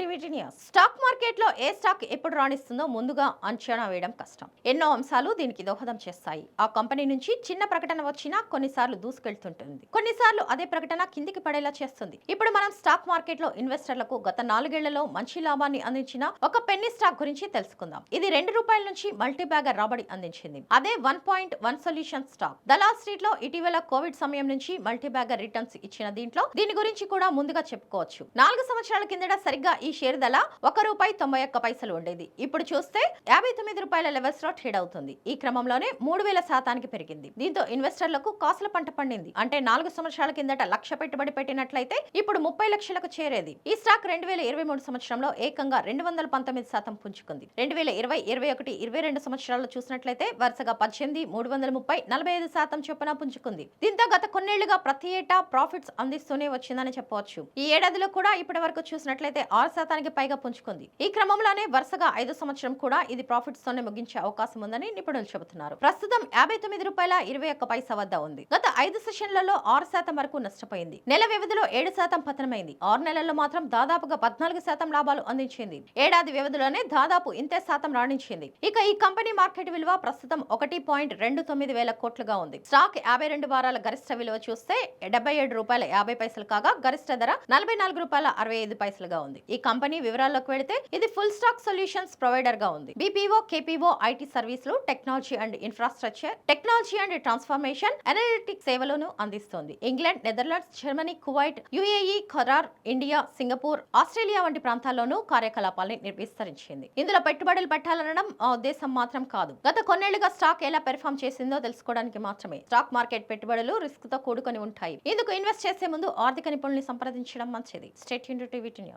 TV news stock మార్కెట్లో ఏ stock ఎప్పుడు రాణిస్తుందో ముందుగా అంచనా వేయడం కష్టం. ఎన్నో అంశాలు దీనికి దోహదం చేస్తాయి. ఆ కంపెనీ నుంచి చిన్న ప్రకటన వచ్చినా కొన్నిసార్లు దూసుకెళ్తుంటుంది. కొన్నిసార్లు అదే ప్రకటన కిందికి పడేలా చేస్తుంది. ఇప్పుడు మనం స్టాక్ మార్కెట్లో ఇన్వెస్టర్లకు గత నాలుగేళ్ళలో మంచి లాభాన్ని అందించిన ఒక పెన్నీ స్టాక్ గురించి తెలుసుకుందాం. ఇది రెండు రూపాయల నుంచి మల్టీ బ్యాగర్ రాబడి అందించింది. అదే one point one solution stock. Dalal స్ట్రీట్లో ఇటీవల కోవిడ్ సమయం నుంచి మల్టీ బ్యాగర్ రిటర్న్స్ ఇచ్చిన దీంట్లో దీని గురించి కూడా ముందుగా చెప్పుకోవచ్చు. నాలుగు సంవత్సరాల కిందట సరిగ్గా ఈ ఈ షేర్ ధర ఒక రూపాయి తొంభై ఒక్క పైసలు ఉండేది. ఇప్పుడు చూస్తే యాభై తొమ్మిది రూపాయల లెవెల్స్లో ట్రేడ్ అవుతుంది. ఈ క్రమంలోనే మూడు వేల శాతానికి పెరిగింది. దీంతో ఇన్వెస్టర్లకు కాసుల పంట పండింది. అంటే నాలుగు సంవత్సరాల కిందట లక్ష పెట్టుబడి పెట్టినట్లయితే ఇప్పుడు ముప్పై లక్షలకు చేరేది. ఈ స్టాక్ రెండు వేల ఇరవై మూడు సంవత్సరంలో ఏకంగా రెండు వందల పంతొమ్మిది శాతం పుంజుకుంది. రెండు వేల ఇరవై ఇరవై ఒకటి ఇరవై రెండు సంవత్సరాల్లో చూసినట్లయితే వరుసగా పద్దెనిమిది మూడు వందల ముప్పై నలభై ఐదు శాతం చొప్పున పుంజుకుంది. దీంతో గత కొన్నేళ్ళుగా ప్రతి ఏటా ప్రాఫిట్స్ అందిస్తూనే వచ్చిందని చెప్పవచ్చు. ఈ ఏడాదిలో కూడా ఇప్పటి వరకు చూసినట్లయితే ఆరు శాతానికి పైగా పుంజుకుంది. ఈ క్రమంలోనే వరుసగా ఐదు సంవత్సరం కూడా ఇది ప్రాఫిట్స్ తోనే ముగించే అవకాశం ఉందని నిపుణులు చెబుతున్నారు. ప్రస్తుతం యాభై తొమ్మిది రూపాయల ఇరవై ఒక్క పైసా వద్ద ఉంది. గత ఐదు సెషన్లలో ఆరు శాతం వరకు నష్టపోయింది. నెల వ్యవధిలో ఏడు శాతం పతనమైంది. ఆరు నెలల్లో మాత్రం దాదాపుగా పద్నాలుగు శాతం లాభాలు అందించింది. ఏడాది వ్యవధిలోనే దాదాపు ఇంతే శాతం రాణించింది. ఇక ఈ కంపెనీ మార్కెట్ విలువ ప్రస్తుతం ఒకటి పాయింట్ రెండు తొమ్మిది వేల కోట్లుగా ఉంది. స్టాక్ యాభై రెండు వారాల గరిష్ట విలువ చూస్తే డెబ్బై ఏడు రూపాయల యాభై పైసలు కాగా గరిష్ట ధర నలభై నాలుగు రూపాయల అరవై ఐదు పైసలుగా ఉంది. ఈ ఈ కంపెనీ వివరాల్లోకి వెళితే ఇది ఫుల్ స్టాక్ సొల్యూషన్స్ ప్రొవైడర్గా ఉంది. బీపీఓ కేపీఓ ఐటీ సర్వీసులు technology and infrastructure technology and transformation analytic సేవలను అందిస్తోంది. England Netherlands Germany Kuwait UAE Qatar India Singapore Australia వంటి ప్రాంతాల్లోనూ కార్యకలాపాలను విస్తరించింది ఇందులో పెట్టుబడులు పెట్టాలనడం మా ఉద్దేశం మాత్రం కాదు. గత కొన్నేళ్ళుగా స్టాక్ ఎలా పెర్ఫామ్ చేసిందో తెలుసుకోవడానికి మాత్రమే. స్టాక్ మార్కెట్ పెట్టుబడులు రిస్క్తో కూడుకొని ఉంటాయి. ఇందుకు ఇన్వెస్ట్ చేసే ముందు ఆర్థిక నిపుణుల్ని సంప్రదించడం మంచిది. State TV news.